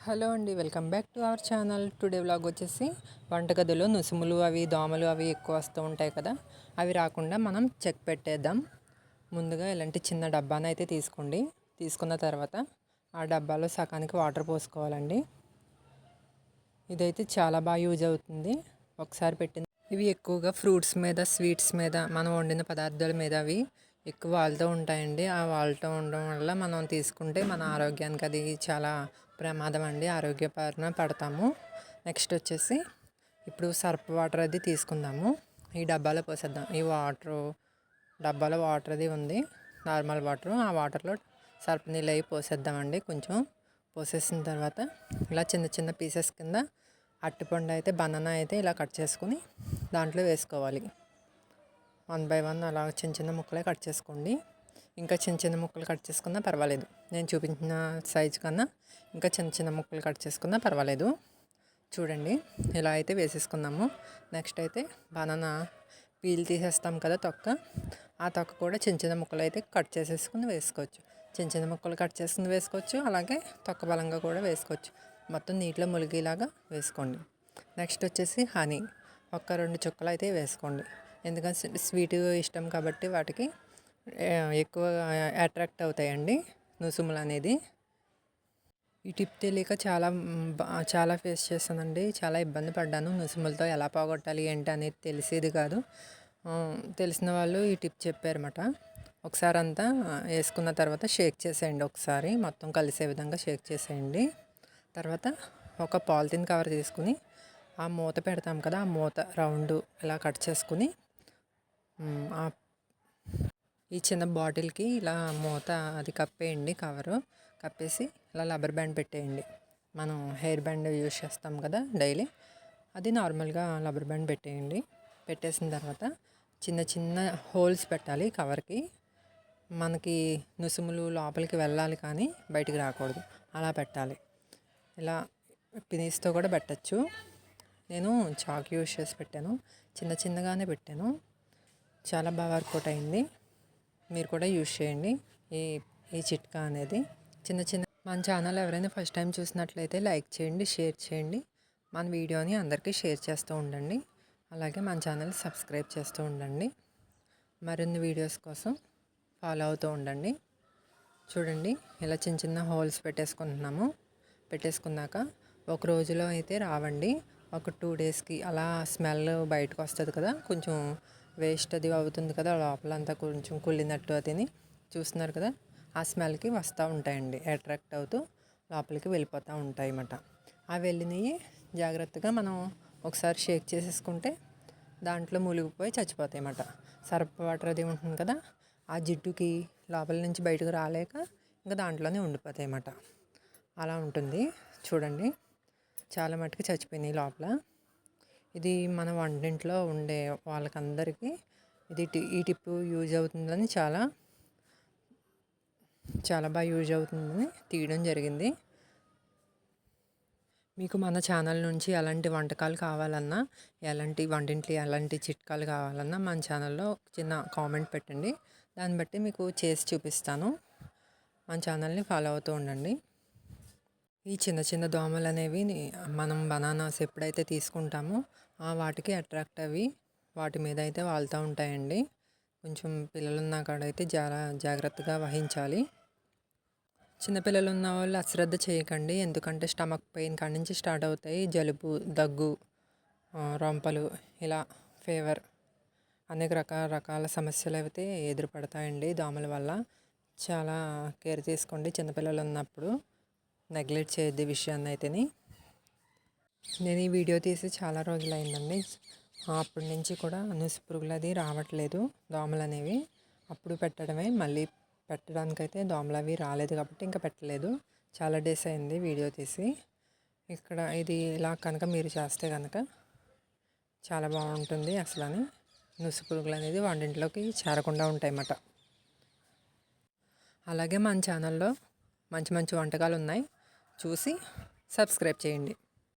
Hello అండి welcome back to our channel. Today vlog వచ్చేసి వంటగదిలో నుసుములు అవి దోమలు అవి ఎక్కువ వస్తూ ఉంటాయి కదా అవి రాకుండా మనం చెక్ పెట్టేద్దాం. ముందుగా ఇలాంటి చిన్న డబ్బాని అయితే తీసుకోండి. తీసుకున్న తర్వాత ఆ డబ్బాలో సగానికి వాటర్ పోసుకోవాలండి. ఇదైతే చాలా బాగా యూజ్ అవుతుంది. ఒకసారి పెట్టింది ఇవి ఎక్కువగా ఫ్రూట్స్ మీద స్వీట్స్ మీద మనం వండిన పదార్థాల మీద అవి ఎక్కువ వాళ్తూ ఉంటాయండి. ఆ వాళ్తూ ఉండడం వల్ల మనం తీసుకుంటే మన ఆరోగ్యానికి అది చాలా ప్రమాదం అండి. ఆరోగ్యపరణ పడతాము. నెక్స్ట్ వచ్చేసి ఇప్పుడు సర్ఫ్ వాటర్ అది తీసుకుందాము. ఈ డబ్బాలో పోసేద్దాం. ఈ వాటరు డబ్బాలో వాటర్ అది ఉంది. Normal water. ఆ వాటర్లో సర్ఫ్ నీళ్ళు అవి పోసేద్దామండి కొంచెం. పోసేసిన తర్వాత ఇలా చిన్న చిన్న పీసెస్ కింద అట్టిపండు అయితే బనానా అయితే ఇలా కట్ చేసుకుని దాంట్లో వేసుకోవాలి. వన్ బై వన్ అలా చిన్న చిన్న ముక్కలే కట్ చేసుకోండి. ఇంకా చిన్న చిన్న ముక్కలు కట్ చేసుకున్నా పర్వాలేదు. నేను చూపించిన సైజు కన్నా ఇంకా చిన్న చిన్న ముక్కలు కట్ చేసుకున్నా పర్వాలేదు. చూడండి ఇలా అయితే వేసేసుకున్నాము నెక్స్ట్ అయితే బనానా పీల్ తీసేస్తాం కదా తొక్క. ఆ తొక్క కూడా చిన్న చిన్న ముక్కలు అయితే కట్ చేసేసుకుని వేసుకోవచ్చు. చిన్న చిన్న ముక్కలు కట్ చేసుకుని వేసుకోవచ్చు. అలాగే తొక్క బలంగా కూడా వేసుకోవచ్చు. మొత్తం నీటిలో ములిగేలాగా వేసుకోండి. నెక్స్ట్ వచ్చేసి హనీ ఒక్క రెండు చుక్కలు అయితే వేసుకోండి. ఎందుకంటే స్వీట్ ఇష్టం కాబట్టి వాటికి ఎక్కువ అట్రాక్ట్ అవుతాయండి నుసుములు అనేది. ఈ టిప్ తెలియక చాలా చాలా ఫేస్ చేస్తానండి చాలా ఇబ్బంది పడ్డాను. నుసుములతో ఎలా పోగొట్టాలి ఏంటి అనేది తెలిసేది కాదు. తెలిసిన వాళ్ళు ఈ టిప్ చెప్పారన్నమాట. ఒకసారి అంతా వేసుకున్న తర్వాత షేక్ చేసేయండి ఒకసారి. మొత్తం కలిసే విధంగా షేక్ చేసేయండి. తర్వాత ఒక పాలిథిన్ కవర్ తీసుకుని ఆ మూత పెడతాం కదా ఆ మూత రౌండ్ ఇలా కట్ చేసుకుని ఈ చిన్న బాటిల్కి ఇలా మూత అది కప్పేయండి కవరు. కప్పేసి ఇలా రబ్బర్ బ్యాండ్ పెట్టేయండి. మనం హెయిర్ బ్యాండ్ యూజ్ చేస్తాం కదా డైలీ అది నార్మల్గా రబ్బర్ బ్యాండ్ పెట్టేయండి. పెట్టేసిన తర్వాత చిన్న చిన్న హోల్స్ పెట్టాలి కవర్కి. మనకి నుసుములు లోపలికి వెళ్ళాలి కానీ బయటికి రాకూడదు. అలా పెట్టాలి. ఇలా పినీస్తో కూడా పెట్టచ్చు. నేను చాక్ యూజ్ చేసి పెట్టాను. చిన్న చిన్నగానే పెట్టాను. చాలా బాగా వర్కౌట్ అయింది. మీరు కూడా యూజ్ చేయండి. ఈ ఈ చిట్కా అనేది చిన్న చిన్న మన ఛానల్ ఎవరైనా ఫస్ట్ టైం చూసినట్లయితే లైక్ చేయండి షేర్ చేయండి. మన వీడియోని అందరికీ షేర్ చేస్తూ ఉండండి. అలాగే మన ఛానల్ సబ్స్క్రైబ్ చేస్తూ ఉండండి. మరిన్ని వీడియోస్ కోసం ఫాలో అవుతూ ఉండండి. చూడండి ఇలా చిన్న చిన్న హోల్స్ పెట్టేసుకుంటున్నాము. పెట్టేసుకున్నాక ఒక రోజులో అయితే రావండి. ఒక టూ డేస్కి అలా స్మెల్ బయటకు వస్తుంది కదా కొంచెం వేస్ట్ అది అవుతుంది కదా లోపలంతా కొంచెం కుళ్ళినట్టు అదిని చూస్తున్నారు కదా ఆ స్మెల్కి వస్తూ ఉంటాయండి అట్రాక్ట్ అవుతూ లోపలికి వెళ్ళిపోతూ ఉంటాయి అన్నమాట ఆ వెళ్ళినవి జాగ్రత్తగా మనం ఒకసారి షేక్ చేసేసుకుంటే దాంట్లో మునిగిపోయి చచ్చిపోతాయి అన్నమాట సర్ఫ్ వాటర్ అది ఉంటుంది కదా ఆ జిడ్డుకి లోపల నుంచి బయటకు రాలేక ఇంకా దాంట్లోనే ఉండిపోతాయి అన్నమాట అలా ఉంటుంది చూడండి చాలా మట్టుకు చచ్చిపోయినాయి లోపల. ఇది మన వంటింట్లో ఉండే వాళ్ళకందరికీ ఇది ఈ టిప్ యూజ్ అవుతుందని చాలా చాలా బాగా యూజ్ అవుతుందని తీయడం జరిగింది. మీకు మన ఛానల్ నుంచి ఎలాంటి వంటకాలు కావాలన్నా ఎలాంటి వంటింట్లో ఎలాంటి చిట్కాలు కావాలన్నా మన ఛానల్లో చిన్న కామెంట్ పెట్టండి. దాన్ని బట్టి మీకు చేసి చూపిస్తాను. మన ఛానల్ని ఫాలో అవుతూ ఉండండి. ఈ చిన్న చిన్న దోమలు అనేవి మనం బనానాస్ ఎప్పుడైతే తీసుకుంటామో వాటికి అట్రాక్ట్ అవి వాటి మీద అయితే వాళ్తూ ఉంటాయండి. కొంచెం పిల్లలు ఉన్న కాడైతే చాలా జాగ్రత్తగా వహించాలి. చిన్నపిల్లలు ఉన్న వాళ్ళు అశ్రద్ధ చేయకండి. ఎందుకంటే స్టమక్ పెయిన్ కాడి నుంచి స్టార్ట్ అవుతాయి. జలుబు దగ్గు రొంపలు ఇలా ఫీవర్ అనేక రకాల రకాల సమస్యలు అయితే ఎదురుపడతాయండి దోమల వల్ల. చాలా కేర్ తీసుకోండి చిన్నపిల్లలు ఉన్నప్పుడు నెగ్లెక్ట్ చేయొద్దు విషయాన్ని అయితేని. నేను ఈ వీడియో తీసి చాలా రోజులు అయిందండి అప్పటి నుంచి కూడా నుసి పురుగులు అది రావట్లేదు దోమలు అనేవి. అప్పుడు పెట్టడమే మళ్ళీ పెట్టడానికైతే దోమలు అవి రాలేదు కాబట్టి ఇంకా పెట్టలేదు. చాలా డేస్ అయింది వీడియో తీసి. ఇక్కడ ఇది ఇలా కనుక మీరు చేస్తే కనుక చాలా బాగుంటుంది అసలు నుసి పురుగులు అనేది వంటింట్లోకి చేరకుండా ఉంటాయన్నమాట. అలాగే మన ఛానల్లో మంచి మంచి వంటకాలు ఉన్నాయి. చూసి సబ్స్క్రైబ్ చేయండి.